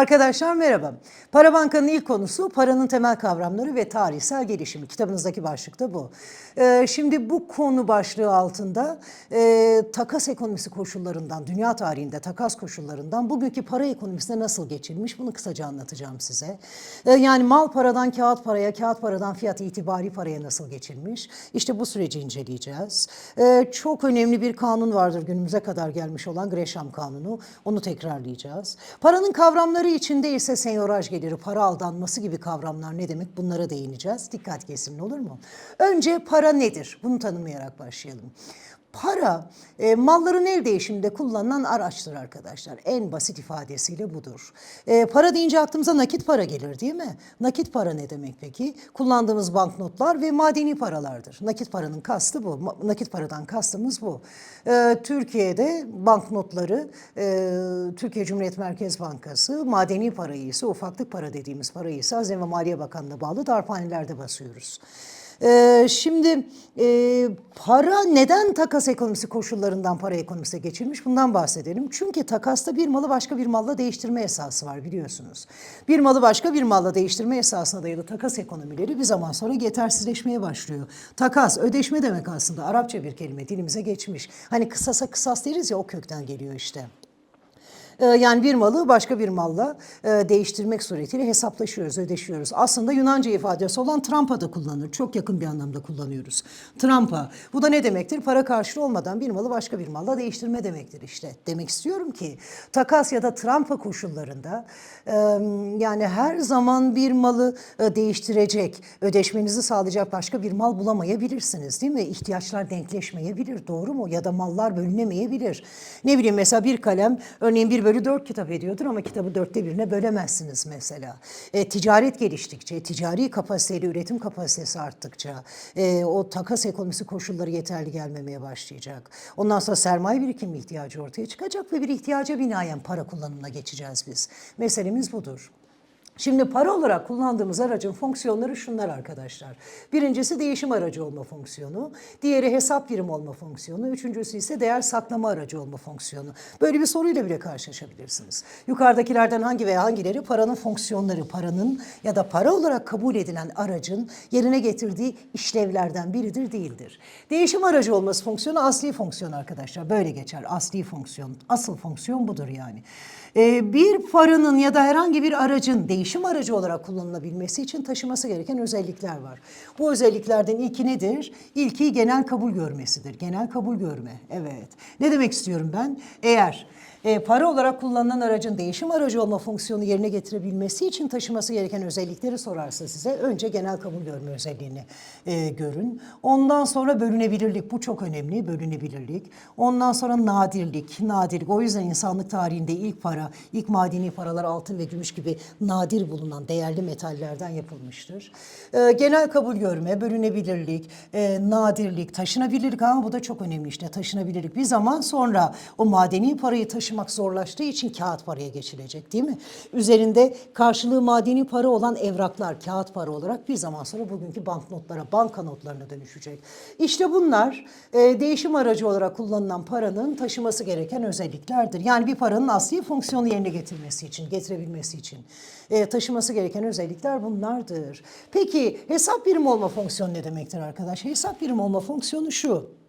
Arkadaşlar merhaba. Para Banka'nın ilk konusu paranın temel kavramları ve tarihsel gelişimi. Kitabınızdaki başlıkta bu. Ee, şimdi bu konu başlığı altında e, takas ekonomisi koşullarından, dünya tarihinde takas koşullarından bugünkü para ekonomisine nasıl geçilmiş bunu kısaca anlatacağım size. Ee, yani mal paradan kağıt paraya, kağıt paradan fiyat itibari paraya nasıl geçilmiş? İşte bu süreci inceleyeceğiz. Ee, çok önemli bir kanun vardır günümüze kadar gelmiş olan Gresham Kanunu. Onu tekrarlayacağız. Paranın kavramları içinde ise senyoraj geliri, para aldanması gibi kavramlar ne demek bunlara değineceğiz. Dikkat kesin olur mu? Önce para nedir? Bunu tanımlayarak başlayalım. Para e, malların el değişiminde kullanılan araçtır arkadaşlar. En basit ifadesiyle budur. E, para deyince aklımıza nakit para gelir değil mi? Nakit para ne demek peki? Kullandığımız banknotlar ve madeni paralardır. Nakit paranın kastı bu. Ma- Nakit paradan kastımız bu. E, Türkiye'de banknotları e, Türkiye Cumhuriyet Merkez Bankası, madeni parayı ise ufaklık para dediğimiz parayı ise Hazine ve Maliye Bakanlığı'na bağlı darphanelerde basıyoruz. Ee, şimdi e, para neden takas ekonomisi koşullarından para ekonomisine geçilmiş bundan bahsedelim. Çünkü takasta bir malı başka bir malla değiştirme esası var biliyorsunuz. Bir malı başka bir malla değiştirme esasına dayalı takas ekonomileri bir zaman sonra yetersizleşmeye başlıyor. Takas, ödeşme demek aslında Arapça bir kelime dilimize geçmiş. Hani kısasa kısas deriz ya o kökten geliyor işte. Ee, Yani bir malı başka bir malla e, değiştirmek suretiyle hesaplaşıyoruz, ödeşiyoruz. Aslında Yunanca ifadesi olan trampa da kullanılır. Çok yakın bir anlamda kullanıyoruz. Trampa. Bu da ne demektir? Para karşılığı olmadan bir malı başka bir malla değiştirme demektir işte. Demek istiyorum ki takas ya da trampa koşullarında e, yani her zaman bir malı e, değiştirecek, ödeşmenizi sağlayacak başka bir mal bulamayabilirsiniz değil mi? İhtiyaçlar denkleşmeyebilir doğru mu? Ya da mallar bölünemeyebilir. Ne bileyim mesela bir kalem örneğin bir bölü dört kitap ediyordur ama kitabı dörtte birine bölemezsiniz mesela. E, ticaret geliştikçe, ticari kapasiteyle üretim kapasitesi arttıkça e, o takas ekonomisi koşulları yeterli gelmemeye başlayacak. Ondan sonra sermaye birikimi ihtiyacı ortaya çıkacak ve bir ihtiyaca binaen para kullanımına geçeceğiz biz. Meselemiz budur. Şimdi para olarak kullandığımız aracın fonksiyonları şunlar arkadaşlar. Birincisi değişim aracı olma fonksiyonu, diğeri hesap birim olma fonksiyonu, üçüncüsü ise değer saklama aracı olma fonksiyonu. Böyle bir soruyla bile karşılaşabilirsiniz. Yukarıdakilerden hangi veya hangileri paranın fonksiyonları, paranın ya da para olarak kabul edilen aracın yerine getirdiği işlevlerden biridir değildir. Değişim aracı olması fonksiyonu asli fonksiyon arkadaşlar. Böyle geçer. Asli fonksiyon. Asıl fonksiyon budur yani. Ee, bir paranın ya da herhangi bir aracın değişim aracı olarak kullanılabilmesi için taşıması gereken özellikler var. Bu özelliklerden ilki nedir? İlki genel kabul görmesidir. Genel kabul görme. Evet. Ne demek istiyorum ben? Eğer e, para olarak kullanılan aracın değişim aracı olma fonksiyonu yerine getirebilmesi için taşıması gereken özellikleri sorarsa size önce genel kabul görme özelliğini e, görün. Ondan sonra bölünebilirlik bu çok önemli bölünebilirlik. Ondan sonra nadirlik, nadirlik. O yüzden insanlık tarihinde ilk para, ilk madeni paralar altın ve gümüş gibi nadir bulunan değerli metallerden yapılmıştır. E, genel kabul görme, bölünebilirlik, e, nadirlik, taşınabilirlik ama bu da çok önemli işte taşınabilirlik. Bir zaman sonra o madeni parayı taşımak zorlaştığı için kağıt paraya geçilecek değil mi? Üzerinde karşılığı madeni para olan evraklar kağıt para olarak bir zaman sonra bugünkü banknotlara, banka notlarına dönüşecek. İşte bunlar e, değişim aracı olarak kullanılan paranın taşıması gereken özelliklerdir. Yani bir paranın asli fonksiyonu yerine getirmesi için, getirebilmesi için e, taşıması gereken özellikler bunlardır. Peki hesap birim olma fonksiyonu ne demektir arkadaş? Hesap birim olma fonksiyonu şu.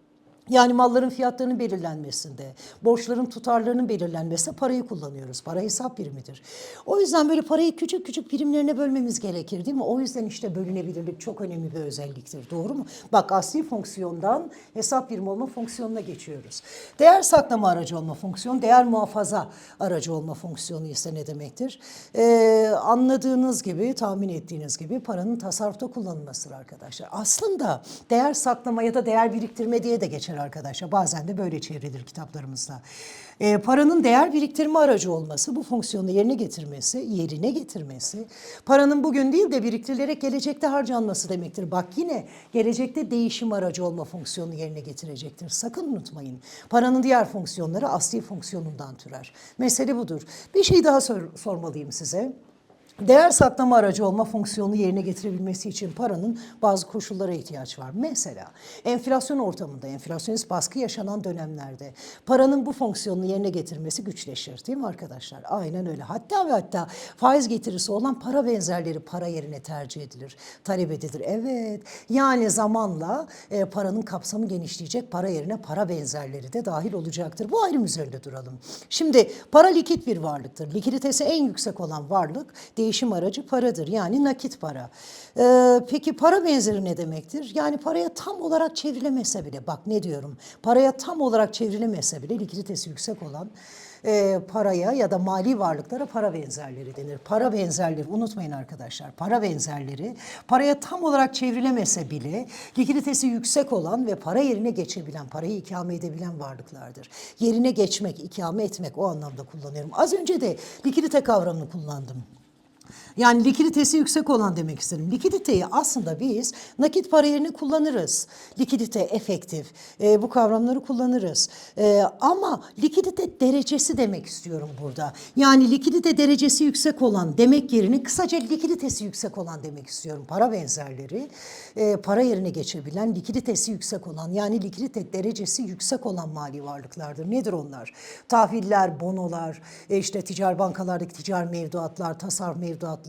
Yani malların fiyatlarının belirlenmesinde, borçların tutarlarının belirlenmesinde parayı kullanıyoruz. Para hesap birimidir. O yüzden böyle parayı küçük küçük birimlerine bölmemiz gerekir değil mi? O yüzden işte bölünebilirlik çok önemli bir özelliktir. Doğru mu? Bak asli fonksiyondan hesap birimi olma fonksiyonuna geçiyoruz. Değer saklama aracı olma fonksiyonu, değer muhafaza aracı olma fonksiyonu ise ne demektir? Ee, anladığınız gibi, tahmin ettiğiniz gibi paranın tasarrufta kullanılmasıdır arkadaşlar. Aslında değer saklama ya da değer biriktirme diye de geçer arkadaşlar. Bazen de böyle çevrilir kitaplarımızda. Ee, paranın değer biriktirme aracı olması, bu fonksiyonu yerine getirmesi, yerine getirmesi, paranın bugün değil de biriktirilerek gelecekte harcanması demektir. Bak yine gelecekte değişim aracı olma fonksiyonu yerine getirecektir. Sakın unutmayın. Paranın diğer fonksiyonları asli fonksiyonundan türer. Mesele budur. Bir şey daha sor- sormalıyım size. Değer saklama aracı olma fonksiyonunu yerine getirebilmesi için paranın bazı koşullara ihtiyaç var. Mesela enflasyon ortamında, enflasyonist baskı yaşanan dönemlerde paranın bu fonksiyonunu yerine getirmesi güçleşir değil mi arkadaşlar? Aynen öyle. Hatta ve hatta faiz getirisi olan para benzerleri para yerine tercih edilir, talep edilir. Evet yani zamanla e, paranın kapsamı genişleyecek, para yerine para benzerleri de dahil olacaktır. Bu ayrım üzerinde duralım. Şimdi para likit bir varlıktır. Likiditesi en yüksek olan varlık değişim aracı paradır. Yani nakit para. Ee, peki para benzeri ne demektir? Yani paraya tam olarak çevrilemese bile bak ne diyorum. Paraya tam olarak çevrilemese bile likiditesi yüksek olan e, paraya ya da mali varlıklara para benzerleri denir. Para benzerleri unutmayın arkadaşlar. Para benzerleri paraya tam olarak çevrilemese bile likiditesi yüksek olan ve para yerine geçebilen, parayı ikame edebilen varlıklardır. Yerine geçmek, ikame etmek o anlamda kullanıyorum. Az önce de likidite kavramını kullandım. Yani likiditesi yüksek olan demek istedim. Likiditeyi aslında biz nakit para yerine kullanırız. Likidite, efektif e, bu kavramları kullanırız. E, ama likidite derecesi demek istiyorum burada. Yani likidite derecesi yüksek olan demek yerine kısaca likiditesi yüksek olan demek istiyorum. Para benzerleri e, para yerine geçebilen likiditesi yüksek olan yani likidite derecesi yüksek olan mali varlıklardır. Nedir onlar? Tahviller, bonolar, e, işte ticari bankalardaki ticari mevduatlar, tasarruf mevduatları,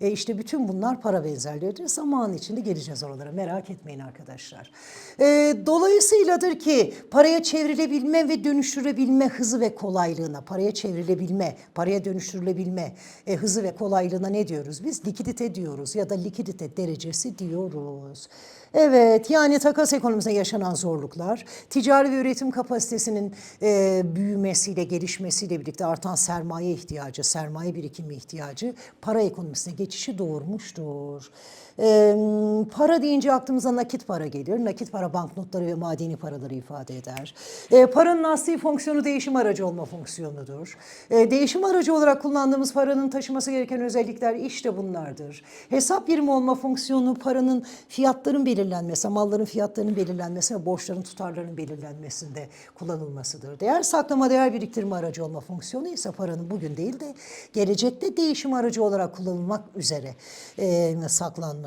e, işte bütün bunlar para benzerleridir. Zaman içinde geleceğiz oralara merak etmeyin arkadaşlar. E, dolayısıyladır ki paraya çevrilebilme ve dönüştürebilme hızı ve kolaylığına, paraya çevrilebilme, paraya dönüştürülebilme e, hızı ve kolaylığına ne diyoruz biz? Likidite diyoruz ya da likidite derecesi diyoruz. Evet yani takas ekonomisinde yaşanan zorluklar, ticari ve üretim kapasitesinin e, büyümesiyle, gelişmesiyle birlikte artan sermaye ihtiyacı, sermaye birikimi ihtiyacı para ekonomisine geçişi doğurmuştur. E, para deyince aklımıza nakit para gelir. Nakit para banknotları ve madeni paraları ifade eder. E, paranın asli fonksiyonu değişim aracı olma fonksiyonudur. E, değişim aracı olarak kullandığımız paranın taşıması gereken özellikler işte bunlardır. Hesap birimi olma fonksiyonu paranın fiyatların belirlenmesi, malların fiyatlarının belirlenmesi ve borçların tutarlarının belirlenmesinde kullanılmasıdır. Değer saklama, değer biriktirme aracı olma fonksiyonu ise paranın bugün değil de gelecekte değişim aracı olarak kullanılmak üzere e,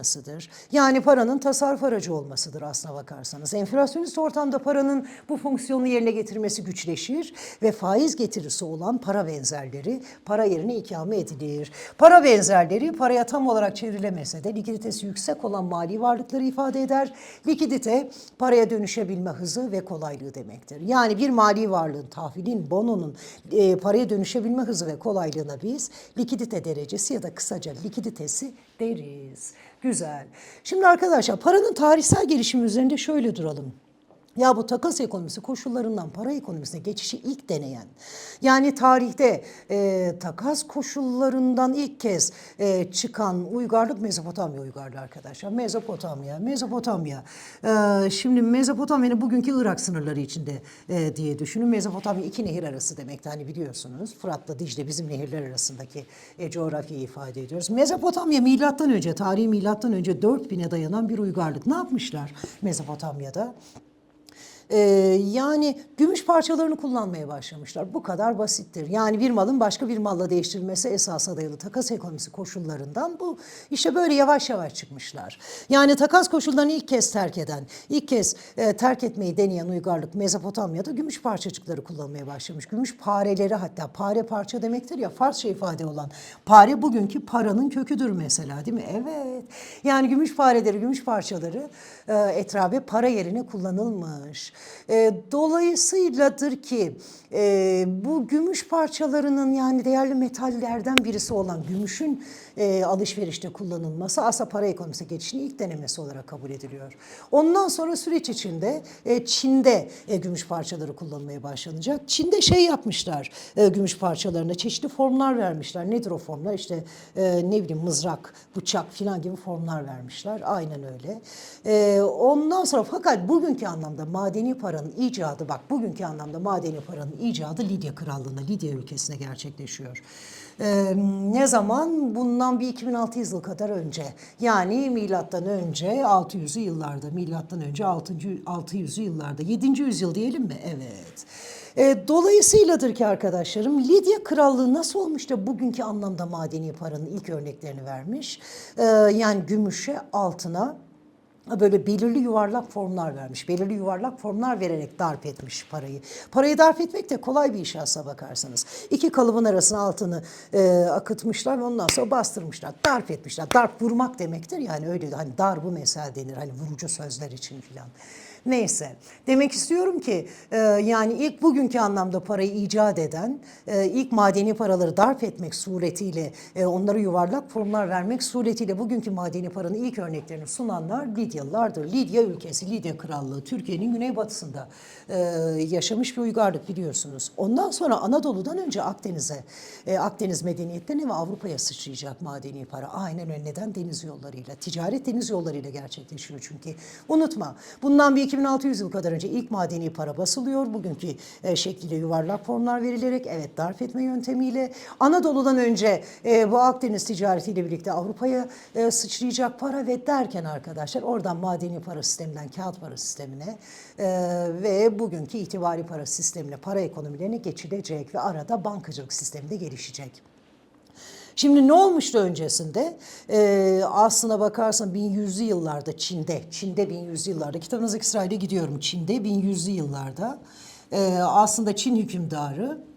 saklanmasıdır. Yani paranın tasarruf aracı olmasıdır aslına bakarsanız. Enflasyonist ortamda paranın bu fonksiyonu yerine getirmesi güçleşir ve faiz getirisi olan para benzerleri para yerine ikame edilir. Para benzerleri paraya tam olarak çevrilemese de likiditesi yüksek olan mali varlıkları ifade eder. Likidite paraya dönüşebilme hızı ve kolaylığı demektir. Yani bir mali varlığın, tahvilin, bononun e, paraya dönüşebilme hızı ve kolaylığına biz likidite derecesi ya da kısaca likiditesi deriz. Güzel. Şimdi arkadaşlar paranın tarihsel gelişimi üzerinde şöyle duralım. Ya bu takas ekonomisi koşullarından para ekonomisine geçişi ilk deneyen, yani tarihte e, takas koşullarından ilk kez e, çıkan uygarlık Mezopotamya uygarlığı arkadaşlar. Mezopotamya, Mezopotamya. E, şimdi Mezopotamya'nın bugünkü Irak sınırları içinde e, diye düşünün. Mezopotamya iki nehir arası demekti hani biliyorsunuz. Fırat'la Dicle bizim nehirler arasındaki e, coğrafyayı ifade ediyoruz. Mezopotamya milattan önce, tarihi milattan önce 4000'e dayanan bir uygarlık. Ne yapmışlar Mezopotamya'da? Ee, yani gümüş parçalarını kullanmaya başlamışlar. Bu kadar basittir. Yani bir malın başka bir malla değiştirilmesi esasa dayalı takas ekonomisi koşullarından bu işte böyle yavaş yavaş çıkmışlar. Yani takas koşullarını ilk kez terk eden, ilk kez e, terk etmeyi deneyen uygarlık Mezopotamya'da gümüş parçacıkları kullanmaya başlamış. Gümüş pareleri hatta pare parça demektir ya Farsça ifade olan pare bugünkü paranın köküdür mesela değil mi? Evet. Yani gümüş pareleri, gümüş parçaları e, etrafe para yerine kullanılmış. E, dolayısıyladır ki e, bu gümüş parçalarının yani değerli metallerden birisi olan gümüşün e, alışverişte kullanılması aslında para ekonomisine geçişinin ilk denemesi olarak kabul ediliyor. Ondan sonra süreç içinde e, Çin'de e, gümüş parçaları kullanılmaya başlanacak. Çin'de şey yapmışlar e, gümüş parçalarına çeşitli formlar vermişler. Nedir o formlar? İşte e, ne bileyim mızrak, bıçak filan gibi formlar vermişler. Aynen öyle. E, ondan sonra fakat bugünkü anlamda madeni paranın icadı bak bugünkü anlamda madeni paranın icadı Lidya Krallığı'nda, Lidya ülkesine gerçekleşiyor. Ne zaman? Bundan bir 2600 yıl kadar önce. Yani milattan önce 600'lü yıllarda, milattan önce 6. 600'lü yıllarda, 7. yüzyıl diyelim mi? Evet. E, dolayısıyladır ki arkadaşlarım Lidya Krallığı nasıl olmuş da bugünkü anlamda madeni paranın ilk örneklerini vermiş. E, yani gümüşe, altına böyle belirli yuvarlak formlar vermiş. Belirli yuvarlak formlar vererek darp etmiş parayı. Parayı darp etmek de kolay bir iş aslına bakarsanız. İki kalıbın arasına altını e, akıtmışlar ve ondan sonra bastırmışlar. Darp etmişler. Darp vurmak demektir yani öyle hani darbu mesel denir hani vurucu sözler için filan. Neyse. Demek istiyorum ki e, yani ilk bugünkü anlamda parayı icat eden, e, ilk madeni paraları darp etmek suretiyle, e, onlara yuvarlak formlar vermek suretiyle bugünkü madeni paranın ilk örneklerini sunanlar Lidyalılardır. Lidya ülkesi, Lidya Krallığı, Türkiye'nin güneybatısında e, yaşamış bir uygarlık biliyorsunuz. Ondan sonra Anadolu'dan önce Akdeniz'e, e, Akdeniz medeniyetlerine ve Avrupa'ya sıçrayacak madeni para. Aynen öyle. Neden? Deniz yollarıyla. Ticaret deniz yollarıyla gerçekleşiyor çünkü. Unutma. Bundan bir 2600 yıl kadar önce ilk madeni para basılıyor. Bugünkü e, şekliyle yuvarlak formlar verilerek evet darp etme yöntemiyle Anadolu'dan önce e, bu Akdeniz ticaretiyle birlikte Avrupa'ya e, sıçrayacak para ve derken arkadaşlar oradan madeni para sisteminden kağıt para sistemine e, ve bugünkü itibari para sistemine para ekonomilerine geçilecek ve arada bankacılık sistemi de gelişecek. Şimdi ne olmuştu öncesinde? Ee, aslına bakarsan 1100'lü yıllarda Çin'de, Çin'de 1100'lü yıllarda, kitabınızdaki İsrail'e gidiyorum Çin'de 1100'lü yıllarda e, aslında Çin hükümdarı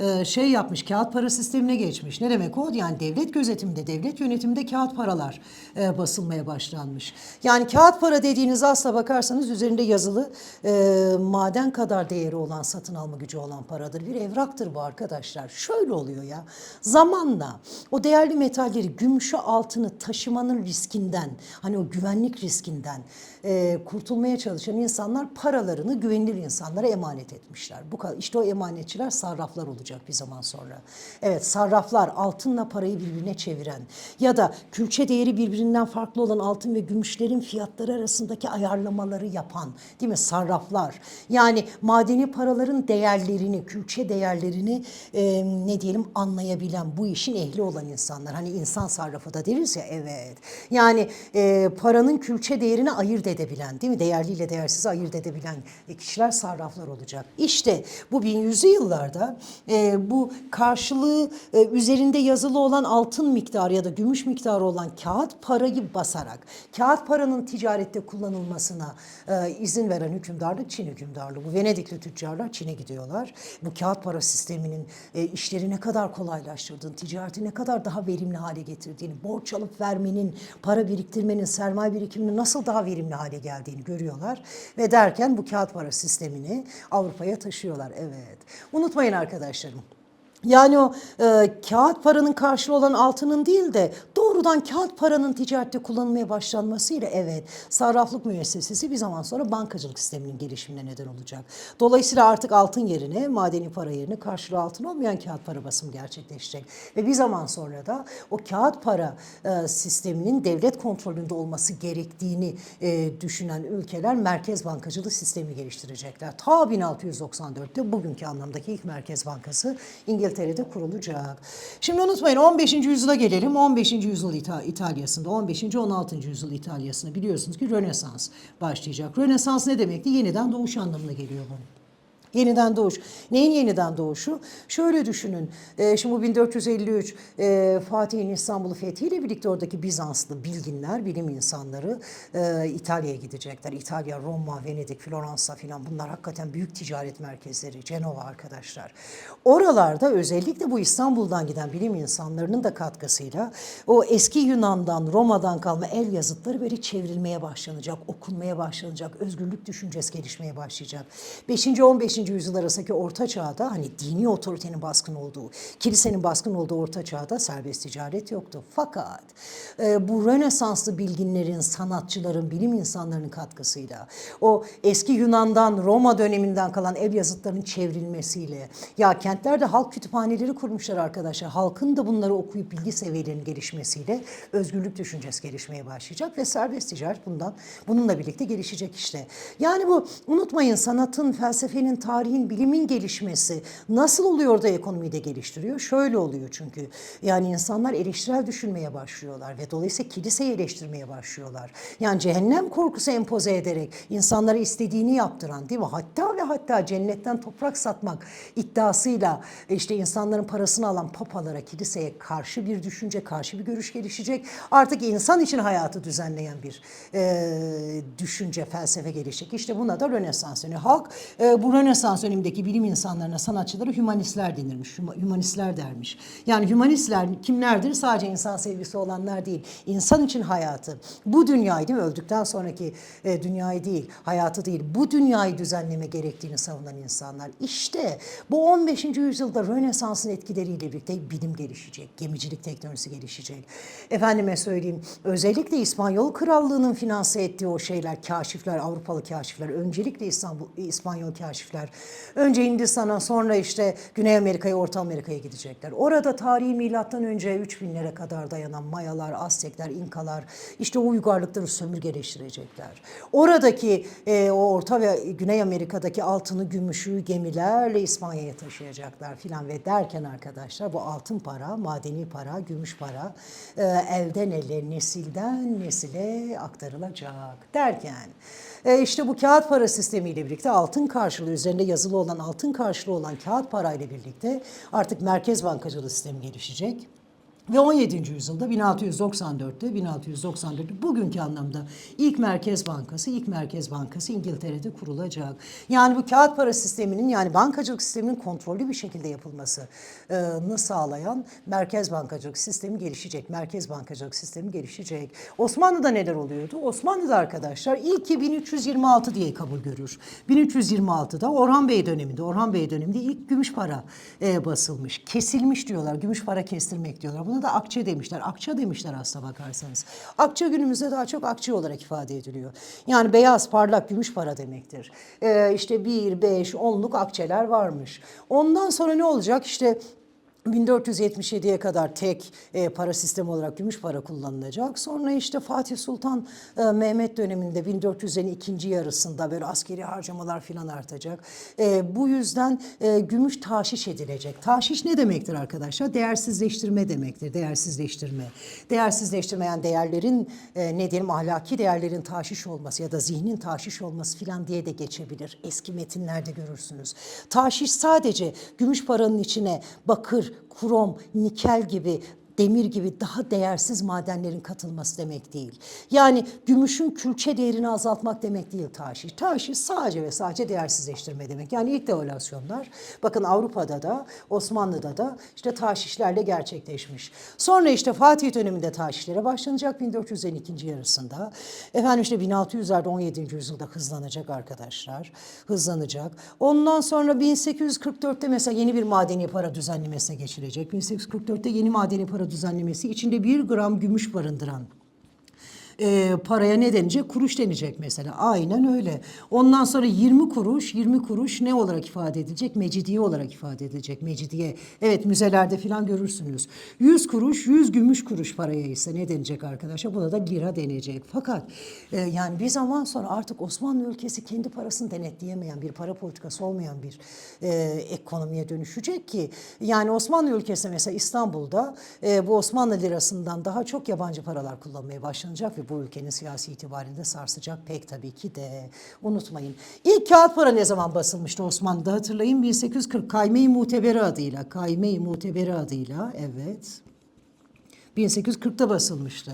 e, şey yapmış, kağıt para sistemine geçmiş. Ne demek o? Yani devlet gözetiminde, devlet yönetiminde kağıt paralar e, basılmaya başlanmış. Yani kağıt para dediğiniz aslına bakarsanız üzerinde yazılı e, maden kadar değeri olan, satın alma gücü olan paradır. Bir evraktır bu arkadaşlar. Şöyle oluyor ya, zamanla o değerli metalleri, gümüşü, altını taşımanın riskinden, hani o güvenlik riskinden e, kurtulmaya çalışan insanlar paralarını güvenilir insanlara emanet etmişler. Bu kadar. İşte o emanetçiler sarraflar olacak bir zaman sonra. Evet sarraflar altınla parayı birbirine çeviren ya da külçe değeri birbirinden farklı olan altın ve gümüşlerin fiyatları arasındaki ayarlamaları yapan değil mi sarraflar. Yani madeni paraların değerlerini, külçe değerlerini e, ne diyelim anlayabilen bu işin ehli olan insanlar. Hani insan sarrafı da deriz ya evet. Yani e, paranın külçe değerini ayırt edebilen değil mi? Değerliyle değersiz ayırt edebilen kişiler sarraflar olacak. İşte bu 1100'lü yıllarda e, bu karşılığı e, üzerinde yazılı olan altın miktarı ya da gümüş miktarı olan kağıt parayı basarak kağıt paranın ticarette kullanılmasına e, izin veren hükümdarlık Çin hükümdarlığı. Bu Venedikli tüccarlar Çin'e gidiyorlar. Bu kağıt para sisteminin e, işleri ne kadar kolaylaştırdığını, ticareti ne kadar daha verimli hale getirdiğini, borç alıp vermenin, para biriktirmenin, sermaye birikiminin nasıl daha verimli hale geldiğini görüyorlar. Ve derken bu kağıt para sistemini Avrupa'ya taşıyorlar. Evet. Unutmayın arkadaşlarım. Yani o e, kağıt paranın karşılığı olan altının değil de doğrudan kağıt paranın ticarette kullanılmaya başlanmasıyla evet sarraflık müessesesi bir zaman sonra bankacılık sisteminin gelişimine neden olacak. Dolayısıyla artık altın yerine madeni para yerine karşılığı altın olmayan kağıt para basımı gerçekleşecek. Ve bir zaman sonra da o kağıt para e, sisteminin devlet kontrolünde olması gerektiğini e, düşünen ülkeler merkez bankacılık sistemi geliştirecekler. Ta 1694'te bugünkü anlamdaki ilk merkez bankası İngiltere İngiltere'de kurulacak. Şimdi unutmayın 15. yüzyıla gelelim. 15. yüzyıl İta- İtalya'sında, 15. 16. yüzyıl İtalya'sında biliyorsunuz ki Rönesans başlayacak. Rönesans ne demekti? Yeniden doğuş anlamına geliyor bu. Yeniden doğuş. Neyin yeniden doğuşu? Şöyle düşünün. e, şimdi bu 1453 e, Fatih'in İstanbul'u fethiyle birlikte oradaki Bizanslı bilginler, bilim insanları e, İtalya'ya gidecekler. İtalya, Roma, Venedik, Floransa filan bunlar hakikaten büyük ticaret merkezleri. Cenova arkadaşlar. Oralarda özellikle bu İstanbul'dan giden bilim insanlarının da katkısıyla o eski Yunan'dan, Roma'dan kalma el yazıtları böyle çevrilmeye başlanacak, okunmaya başlanacak, özgürlük düşüncesi gelişmeye başlayacak. 5. 15 yüzyıl arasındaki orta çağda hani dini otoritenin baskın olduğu, kilisenin baskın olduğu orta çağda serbest ticaret yoktu. Fakat e, bu Rönesanslı bilginlerin, sanatçıların, bilim insanlarının katkısıyla o eski Yunan'dan, Roma döneminden kalan el yazıtlarının çevrilmesiyle ya kentlerde halk kütüphaneleri kurmuşlar arkadaşlar. Halkın da bunları okuyup bilgi seviyelerinin gelişmesiyle özgürlük düşüncesi gelişmeye başlayacak ve serbest ticaret bundan bununla birlikte gelişecek işte. Yani bu unutmayın sanatın, felsefenin, tarihin, bilimin gelişmesi nasıl oluyor da ekonomiyi de geliştiriyor? Şöyle oluyor çünkü. Yani insanlar eleştirel düşünmeye başlıyorlar ve dolayısıyla kiliseyi eleştirmeye başlıyorlar. Yani cehennem korkusu empoze ederek insanlara istediğini yaptıran değil mi? Hatta ve hatta cennetten toprak satmak iddiasıyla işte insanların parasını alan papalara, kiliseye karşı bir düşünce, karşı bir görüş gelişecek. Artık insan için hayatı düzenleyen bir e, düşünce, felsefe gelişecek. İşte buna da Rönesans dönemi. Halk e, bu Rönesans dönemindeki bilim insanlarına, sanatçılara hümanistler denirmiş. Hümanistler dermiş. Yani hümanistler kimlerdir? Sadece insan sevgisi olanlar değil. İnsan için hayatı, bu dünyayı değil mi? Öldükten sonraki e, dünyayı değil, hayatı değil. Bu dünyayı düzenleme gerektiğini savunan insanlar. İşte bu 15. yüzyılda Rönesans'ın etkileriyle birlikte bilim gelişecek, gemicilik teknolojisi gelişecek. Efendime söyleyeyim, özellikle İspanyol Krallığı'nın finanse ettiği o şeyler, kaşifler, Avrupalı kaşifler, öncelikle İstanbul, İspanyol kaşifler, önce Hindistan'a sonra işte Güney Amerika'ya, Orta Amerika'ya gidecekler. Orada tarihi milattan önce 3000'lere kadar dayanan Mayalar, Aztekler, İnkalar, işte o uygarlıkları sömürgeleştirecekler. Oradaki e, o Orta ve Güney Amerika'daki altını, gümüşü gemilerle İspanya'ya taşıyacaklar filan ve derken arkadaşlar bu altın para, madeni para, gümüş para e, elden ele, nesilden nesile aktarılacak derken e, işte bu kağıt para sistemiyle birlikte altın karşılığı üzerinde yazılı olan altın karşılığı olan kağıt parayla birlikte artık merkez bankacılığı sistemi gelişecek. Ve 17. yüzyılda 1694'te 1694'te bugünkü anlamda ilk Merkez Bankası, ilk Merkez Bankası İngiltere'de kurulacak. Yani bu kağıt para sisteminin yani bankacılık sisteminin kontrollü bir şekilde yapılmasını sağlayan Merkez Bankacılık sistemi gelişecek. Merkez Bankacılık sistemi gelişecek. Osmanlı'da neler oluyordu? Osmanlı'da arkadaşlar ilki 1326 diye kabul görür. 1326'da Orhan Bey döneminde, Orhan Bey döneminde ilk gümüş para e, basılmış. Kesilmiş diyorlar. Gümüş para kestirmek diyorlar. Buna da akçe demişler. Akça demişler aslına bakarsanız. Akça günümüzde daha çok akçe olarak ifade ediliyor. Yani beyaz parlak gümüş para demektir. E, işte 1, 5, 10'luk akçeler varmış. Ondan sonra ne olacak? İşte 1477'ye kadar tek e, para sistemi olarak gümüş para kullanılacak. Sonra işte Fatih Sultan e, Mehmet döneminde 1400'lerin ikinci yarısında böyle askeri harcamalar filan artacak. E, bu yüzden e, gümüş taşiş edilecek. Taşiş ne demektir arkadaşlar? Değersizleştirme demektir. Değersizleştirme. Değersizleştirme yani değerlerin e, ne diyelim ahlaki değerlerin taşiş olması ya da zihnin taşiş olması filan diye de geçebilir. Eski metinlerde görürsünüz. Taşiş sadece gümüş paranın içine bakır, krom, nikel gibi demir gibi daha değersiz madenlerin katılması demek değil. Yani gümüşün külçe değerini azaltmak demek değil taşiş. Taşiş sadece ve sadece değersizleştirme demek. Yani ilk devalüasyonlar bakın Avrupa'da da Osmanlı'da da işte taşişlerle gerçekleşmiş. Sonra işte Fatih döneminde taşişlere başlanacak 1400'lerin ikinci yarısında. Efendim işte 1600'lerde 17. yüzyılda hızlanacak arkadaşlar. Hızlanacak. Ondan sonra 1844'te mesela yeni bir madeni para düzenlemesine geçilecek. 1844'te yeni madeni para düzenlemesi içinde bir gram gümüş barındıran e, paraya ne denecek? Kuruş denecek mesela. Aynen öyle. Ondan sonra 20 kuruş, 20 kuruş ne olarak ifade edilecek? Mecidiye olarak ifade edilecek. Mecidiye. Evet müzelerde falan görürsünüz. 100 kuruş, 100 gümüş kuruş paraya ise ne denecek arkadaşlar? Buna da lira denecek. Fakat e, yani bir zaman sonra artık Osmanlı ülkesi kendi parasını denetleyemeyen bir para politikası olmayan bir e, ekonomiye dönüşecek ki yani Osmanlı ülkesi mesela İstanbul'da e, bu Osmanlı lirasından daha çok yabancı paralar kullanmaya başlanacak ve bu ülkenin siyasi itibarinde sarsacak pek tabii ki de unutmayın. İlk kağıt para ne zaman basılmıştı Osmanlı'da hatırlayın 1840 Kayme-i Muteberi adıyla Kayme-i Muteberi adıyla evet 1840'ta basılmıştı.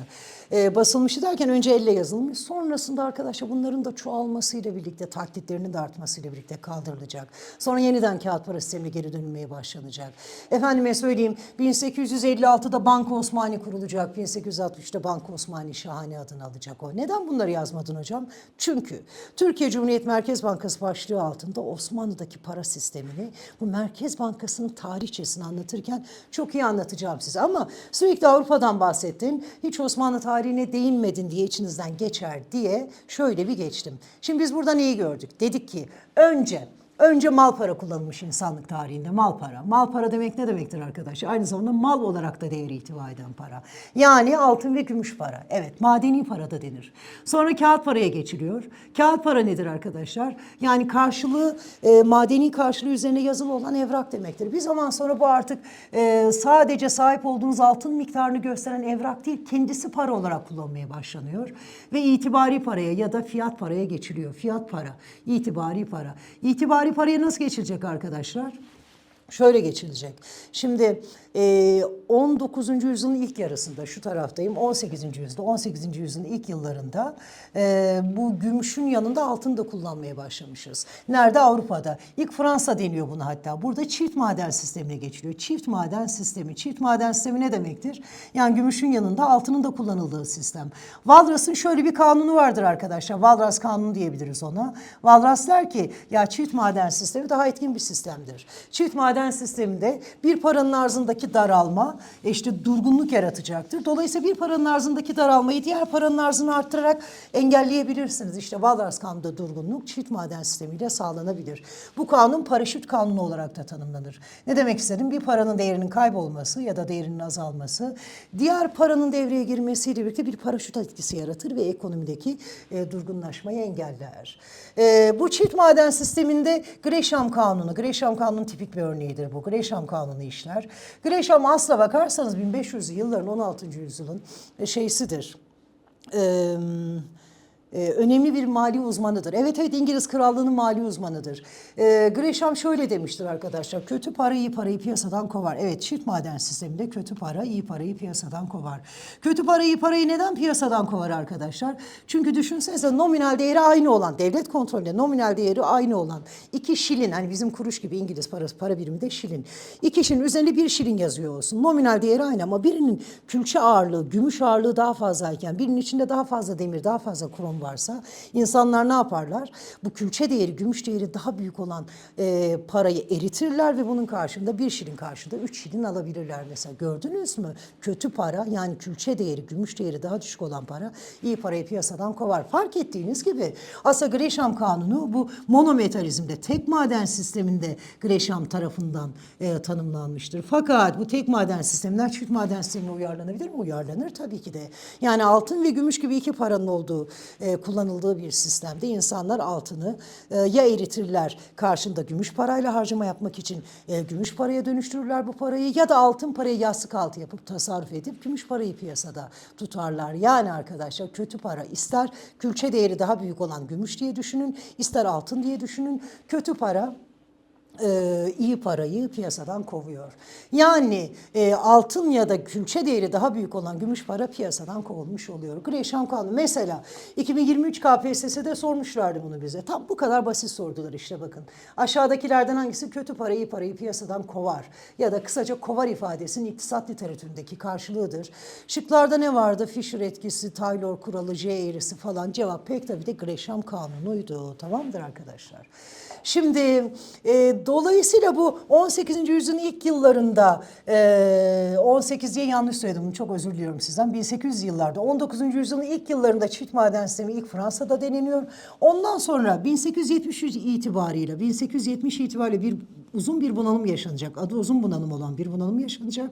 Ee, basılmıştı derken önce elle yazılmış. Sonrasında arkadaşlar bunların da çoğalmasıyla birlikte, taklitlerinin de artmasıyla birlikte kaldırılacak. Sonra yeniden kağıt para sistemine geri dönülmeye başlanacak. Efendime söyleyeyim 1856'da Banka Osmani kurulacak. 1860'da Banka Osmani şahane adını alacak o. Neden bunları yazmadın hocam? Çünkü Türkiye Cumhuriyet Merkez Bankası başlığı altında Osmanlı'daki para sistemini, bu Merkez Bankası'nın tarihçesini anlatırken çok iyi anlatacağım size. Ama sürekli Avrupa'dan bahsettin. Hiç Osmanlı tarihine değinmedin diye içinizden geçer diye şöyle bir geçtim. Şimdi biz burada neyi gördük? Dedik ki önce Önce mal para kullanılmış insanlık tarihinde mal para. Mal para demek ne demektir arkadaşlar? Aynı zamanda mal olarak da değeri ihtiva eden para. Yani altın ve gümüş para. Evet madeni para da denir. Sonra kağıt paraya geçiliyor. Kağıt para nedir arkadaşlar? Yani karşılığı e, madeni karşılığı üzerine yazılı olan evrak demektir. Bir zaman sonra bu artık e, sadece sahip olduğunuz altın miktarını gösteren evrak değil kendisi para olarak kullanmaya başlanıyor. Ve itibari paraya ya da fiyat paraya geçiliyor. Fiyat para, itibari para. İtibari paraya nasıl geçilecek arkadaşlar? Şöyle geçilecek. Şimdi 19. yüzyılın ilk yarısında şu taraftayım 18. yüzyılda 18. yüzyılın ilk yıllarında e, bu gümüşün yanında altın da kullanmaya başlamışız. Nerede? Avrupa'da. İlk Fransa deniyor buna hatta. Burada çift maden sistemine geçiliyor. Çift maden sistemi. Çift maden sistemi ne demektir? Yani gümüşün yanında altının da kullanıldığı sistem. Walras'ın şöyle bir kanunu vardır arkadaşlar. Walras kanunu diyebiliriz ona. Walras der ki ya çift maden sistemi daha etkin bir sistemdir. Çift maden sisteminde bir paranın arzındaki daralma e, işte durgunluk yaratacaktır. Dolayısıyla bir paranın arzındaki daralmayı diğer paranın arzını arttırarak engelleyebilirsiniz. İşte Walras kanununda durgunluk çift maden sistemiyle sağlanabilir. Bu kanun paraşüt kanunu olarak da tanımlanır. Ne demek istedim? Bir paranın değerinin kaybolması ya da değerinin azalması diğer paranın devreye girmesiyle birlikte bir paraşüt etkisi yaratır ve ekonomideki e, durgunlaşmayı engeller. E, bu çift maden sisteminde Gresham kanunu, Gresham kanunun tipik bir örneğidir bu. Gresham kanunu işler. Gresham asla bakarsanız 1500'lü yılların 16. yüzyılın e, şeysidir. Eee ee, önemli bir mali uzmanıdır. Evet evet İngiliz Krallığı'nın mali uzmanıdır. Ee, Gresham şöyle demiştir arkadaşlar. Kötü para iyi parayı piyasadan kovar. Evet çift maden sisteminde kötü para iyi parayı piyasadan kovar. Kötü para iyi parayı neden piyasadan kovar arkadaşlar? Çünkü düşünsenize nominal değeri aynı olan, devlet kontrolünde nominal değeri aynı olan iki şilin, hani bizim kuruş gibi İngiliz parası para birimi de şilin. İki şilin üzerinde bir şilin yazıyor olsun. Nominal değeri aynı ama birinin külçe ağırlığı, gümüş ağırlığı daha fazlayken birinin içinde daha fazla demir, daha fazla krom varsa insanlar ne yaparlar? Bu külçe değeri, gümüş değeri daha büyük olan e, parayı eritirler ve bunun karşında bir şilin karşında üç şilin alabilirler mesela. Gördünüz mü? Kötü para yani külçe değeri, gümüş değeri daha düşük olan para iyi parayı piyasadan kovar. Fark ettiğiniz gibi aslında Gresham kanunu bu monometalizmde tek maden sisteminde Gresham tarafından e, tanımlanmıştır. Fakat bu tek maden sisteminden çift maden sistemine uyarlanabilir mi? Uyarlanır tabii ki de. Yani altın ve gümüş gibi iki paranın olduğu e, kullanıldığı bir sistemde insanlar altını e, ya eritirler karşında gümüş parayla harcama yapmak için e, gümüş paraya dönüştürürler bu parayı ya da altın parayı yastık altı yapıp tasarruf edip gümüş parayı piyasada tutarlar. Yani arkadaşlar kötü para ister külçe değeri daha büyük olan gümüş diye düşünün ister altın diye düşünün. Kötü para e, iyi parayı piyasadan kovuyor. Yani e, altın ya da külçe değeri daha büyük olan gümüş para piyasadan kovulmuş oluyor. Gresham kanunu mesela 2023 KPSS'de sormuşlardı bunu bize. Tam bu kadar basit sordular işte bakın. Aşağıdakilerden hangisi kötü para iyi parayı piyasadan kovar? Ya da kısaca kovar ifadesinin iktisat literatüründeki karşılığıdır. Şıklarda ne vardı? Fisher etkisi, Taylor kuralı, J eğrisi falan. Cevap pek tabii de Gresham kanunuydu. Tamamdır arkadaşlar. Şimdi e, dolayısıyla bu 18. yüzyılın ilk yıllarında e, 18 diye yanlış söyledim çok özür diliyorum sizden 1800 yıllarda 19. yüzyılın ilk yıllarında çift maden sistemi ilk Fransa'da deneniyor. Ondan sonra 1870 itibariyle 1870 itibariyle bir uzun bir bunalım yaşanacak. Adı uzun bunalım olan bir bunalım yaşanacak.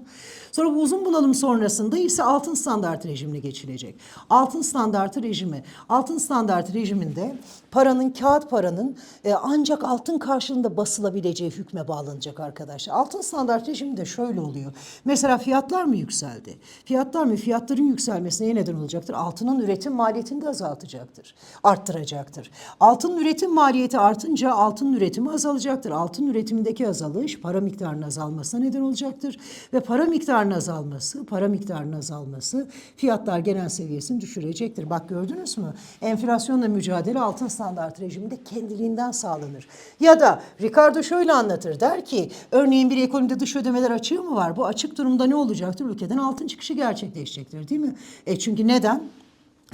Sonra bu uzun bunalım sonrasında ise altın standart rejimine geçilecek. Altın standartı rejimi. Altın standart rejiminde paranın, kağıt paranın e, ancak altın karşılığında basılabileceği hükme bağlanacak arkadaşlar. Altın standart rejiminde şöyle oluyor. Mesela fiyatlar mı yükseldi? Fiyatlar mı? Fiyatların yükselmesine neden olacaktır? Altının üretim maliyetini de azaltacaktır. Arttıracaktır. Altın üretim maliyeti artınca altın üretimi azalacaktır. Altın üretiminde sistemindeki azalış para miktarının azalmasına neden olacaktır. Ve para miktarının azalması, para miktarının azalması fiyatlar genel seviyesini düşürecektir. Bak gördünüz mü? Enflasyonla mücadele altın standart rejiminde kendiliğinden sağlanır. Ya da Ricardo şöyle anlatır der ki örneğin bir ekonomide dış ödemeler açığı mı var? Bu açık durumda ne olacaktır? Ülkeden altın çıkışı gerçekleşecektir değil mi? E çünkü neden?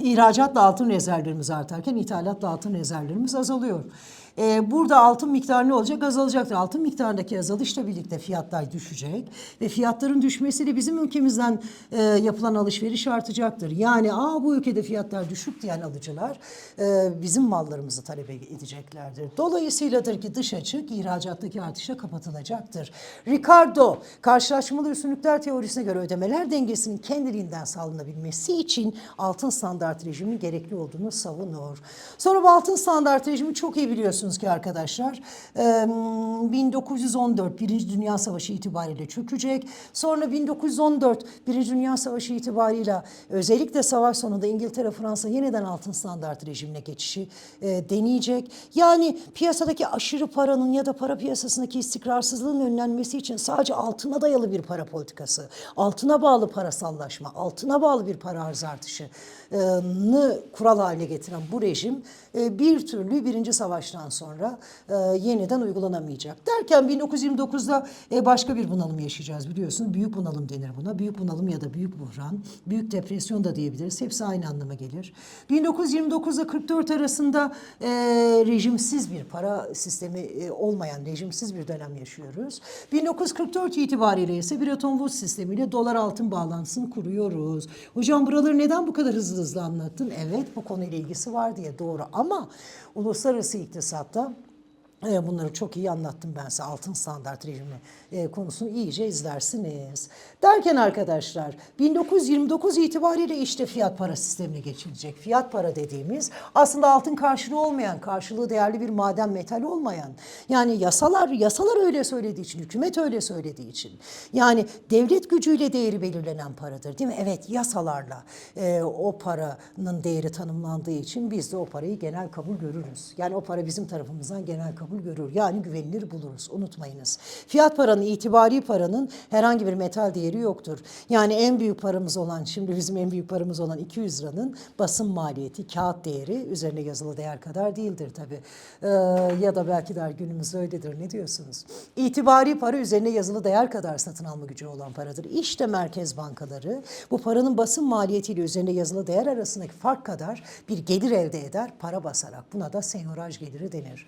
İhracatla altın rezervlerimiz artarken ithalatla altın rezervlerimiz azalıyor. Ee, burada altın miktarı ne olacak? Azalacaktır. Altın miktarındaki azalışla birlikte fiyatlar düşecek ve fiyatların düşmesiyle bizim ülkemizden e, yapılan alışveriş artacaktır. Yani aa bu ülkede fiyatlar düşük diyen alıcılar e, bizim mallarımızı talep edeceklerdir. Dolayısıyladır ki dış açık ihracattaki artışa kapatılacaktır. Ricardo karşılaşmalı üstünlükler teorisine göre ödemeler dengesinin kendiliğinden sağlanabilmesi için altın standart rejimi gerekli olduğunu savunur. Sonra bu altın standart rejimi çok iyi biliyorsunuz ki arkadaşlar. Ee, 1914 Birinci Dünya Savaşı itibariyle çökecek. Sonra 1914 Birinci Dünya Savaşı itibariyle özellikle savaş sonunda İngiltere, Fransa yeniden altın standart rejimine geçişi deneyecek. Yani piyasadaki aşırı paranın ya da para piyasasındaki istikrarsızlığın önlenmesi için sadece altına dayalı bir para politikası, altına bağlı parasallaşma, altına bağlı bir para arz artışını kural haline getiren bu rejim e, bir türlü Birinci Savaş'tan sonra e, yeniden uygulanamayacak. Derken 1929'da e, başka bir bunalım yaşayacağız biliyorsunuz. Büyük bunalım denir buna. Büyük bunalım ya da büyük buhran, büyük depresyon da diyebiliriz. Hepsi aynı anlama gelir. 1929 ile 44 arasında e, rejimsiz bir para sistemi e, olmayan rejimsiz bir dönem yaşıyoruz. 1944 itibariyle ise Bretton Woods sistemiyle dolar altın bağlantısını kuruyoruz. Hocam buraları neden bu kadar hızlı hızlı anlattın? Evet bu konuyla ilgisi var diye doğru ama uluslararası iktisatta Bunları çok iyi anlattım ben size altın standart rejimi e, konusunu iyice izlersiniz. Derken arkadaşlar 1929 itibariyle işte fiyat para sistemine geçilecek. Fiyat para dediğimiz aslında altın karşılığı olmayan, karşılığı değerli bir maden metal olmayan. Yani yasalar yasalar öyle söylediği için, hükümet öyle söylediği için. Yani devlet gücüyle değeri belirlenen paradır değil mi? Evet yasalarla e, o paranın değeri tanımlandığı için biz de o parayı genel kabul görürüz. Yani o para bizim tarafımızdan genel kabul görür. Yani güvenilir buluruz. Unutmayınız. Fiyat paranın, itibari paranın herhangi bir metal değeri yoktur. Yani en büyük paramız olan, şimdi bizim en büyük paramız olan 200 liranın basın maliyeti, kağıt değeri üzerine yazılı değer kadar değildir tabii. Ee, ya da belki de günümüzde öyledir. Ne diyorsunuz? İtibari para üzerine yazılı değer kadar satın alma gücü olan paradır. İşte merkez bankaları bu paranın basın maliyetiyle üzerine yazılı değer arasındaki fark kadar bir gelir elde eder para basarak. Buna da senyoraj geliri denir.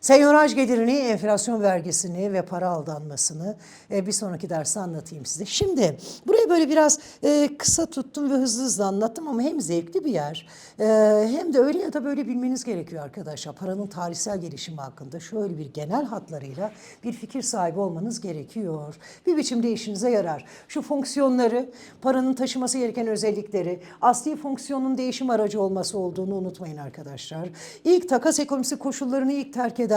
Senyoraj gelirini, enflasyon vergisini ve para aldanmasını e, bir sonraki derste anlatayım size. Şimdi burayı böyle biraz e, kısa tuttum ve hızlı hızlı anlattım ama hem zevkli bir yer e, hem de öyle ya da böyle bilmeniz gerekiyor arkadaşlar. Paranın tarihsel gelişimi hakkında şöyle bir genel hatlarıyla bir fikir sahibi olmanız gerekiyor. Bir biçimde işinize yarar. Şu fonksiyonları, paranın taşıması gereken özellikleri, asli fonksiyonun değişim aracı olması olduğunu unutmayın arkadaşlar. İlk takas ekonomisi koşullarını ilk terk eden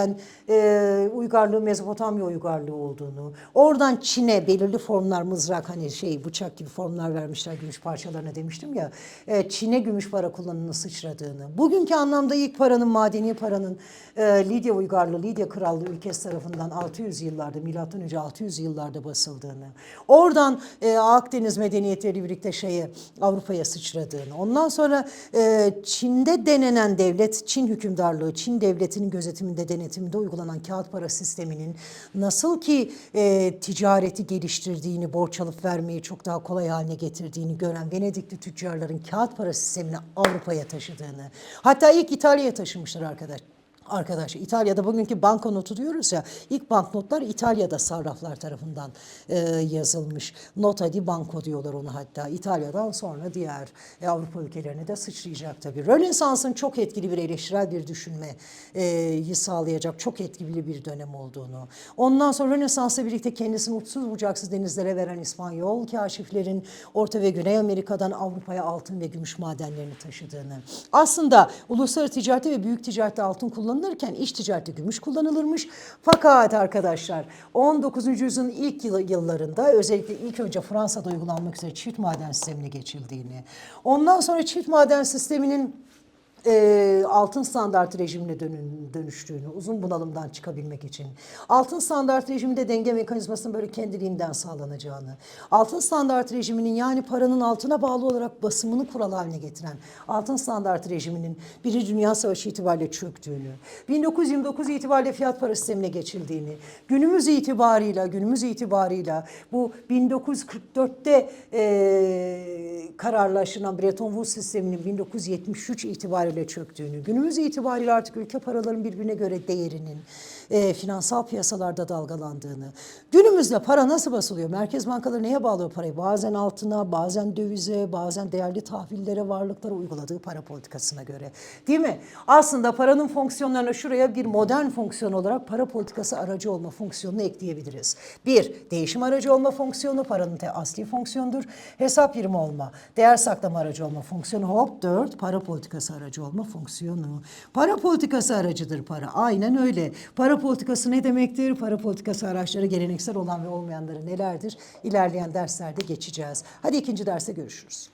e, uygarlığı Mezopotamya uygarlığı olduğunu, oradan Çin'e belirli formlar mızrak hani şey bıçak gibi formlar vermişler gümüş parçalarına demiştim ya. e, Çin'e gümüş para kullanımının sıçradığını, bugünkü anlamda ilk paranın madeni paranın e, Lidya uygarlığı, Lidya krallığı ülkesi tarafından 600 yıllarda milattan önce 600 yıllarda basıldığını, oradan e, Akdeniz medeniyetleriyle birlikte şeye Avrupa'ya sıçradığını, ondan sonra e, Çin'de denenen devlet, Çin hükümdarlığı, Çin devletinin gözetiminde denetiminde uygulanan kağıt para sisteminin nasıl ki e, ticareti geliştirdiğini, borç alıp vermeyi çok daha kolay haline getirdiğini gören Venedikli tüccarların kağıt para sistemini Avrupa'ya taşıdığını, hatta ilk İtalya'ya taşımışlar arkadaş. Arkadaş İtalya'da bugünkü bankonotu diyoruz ya ilk banknotlar İtalya'da sarraflar tarafından e, yazılmış. Nota di banco diyorlar onu hatta. İtalya'dan sonra diğer e, Avrupa ülkelerine de sıçrayacak tabii. Rönesans'ın çok etkili bir eleştirel bir düşünmeyi sağlayacak çok etkili bir dönem olduğunu. Ondan sonra Rönesans'la birlikte kendisini uçsuz bucaksız denizlere veren İspanyol kaşiflerin Orta ve Güney Amerika'dan Avrupa'ya altın ve gümüş madenlerini taşıdığını. Aslında uluslararası ticarette ve büyük ticarette altın kullanılırken iç ticarette gümüş kullanılırmış. Fakat arkadaşlar 19. yüzyılın ilk yıl- yıllarında özellikle ilk önce Fransa'da uygulanmak üzere çift maden sistemine geçildiğini, ondan sonra çift maden sisteminin e, altın standart rejimine dönün, dönüştüğünü, uzun bunalımdan çıkabilmek için, altın standart rejiminde denge mekanizmasının böyle kendiliğinden sağlanacağını, altın standart rejiminin yani paranın altına bağlı olarak basımını kural haline getiren altın standart rejiminin Birinci Dünya Savaşı itibariyle çöktüğünü, 1929 itibariyle fiyat para sistemine geçildiğini, günümüz itibarıyla, günümüz itibarıyla bu 1944'te e, kararlaşılan Bretton Woods sisteminin 1973 itibariyle çöktüğünü, günümüz itibariyle artık ülke paraların birbirine göre değerinin e, finansal piyasalarda dalgalandığını, günümüzde para nasıl basılıyor? Merkez bankaları neye bağlıyor parayı? Bazen altına, bazen dövize, bazen değerli tahvillere, varlıklara uyguladığı para politikasına göre. Değil mi? Aslında paranın fonksiyonlarına şuraya bir modern fonksiyon olarak para politikası aracı olma fonksiyonunu ekleyebiliriz. Bir, değişim aracı olma fonksiyonu paranın te asli fonksiyonudur. Hesap birimi olma, değer saklama aracı olma fonksiyonu. Hop dört, para politikası aracı olma fonksiyonu. Para politikası aracıdır para. Aynen öyle. Para politikası ne demektir? Para politikası araçları geleneksel olan ve olmayanları nelerdir? İlerleyen derslerde geçeceğiz. Hadi ikinci derste görüşürüz.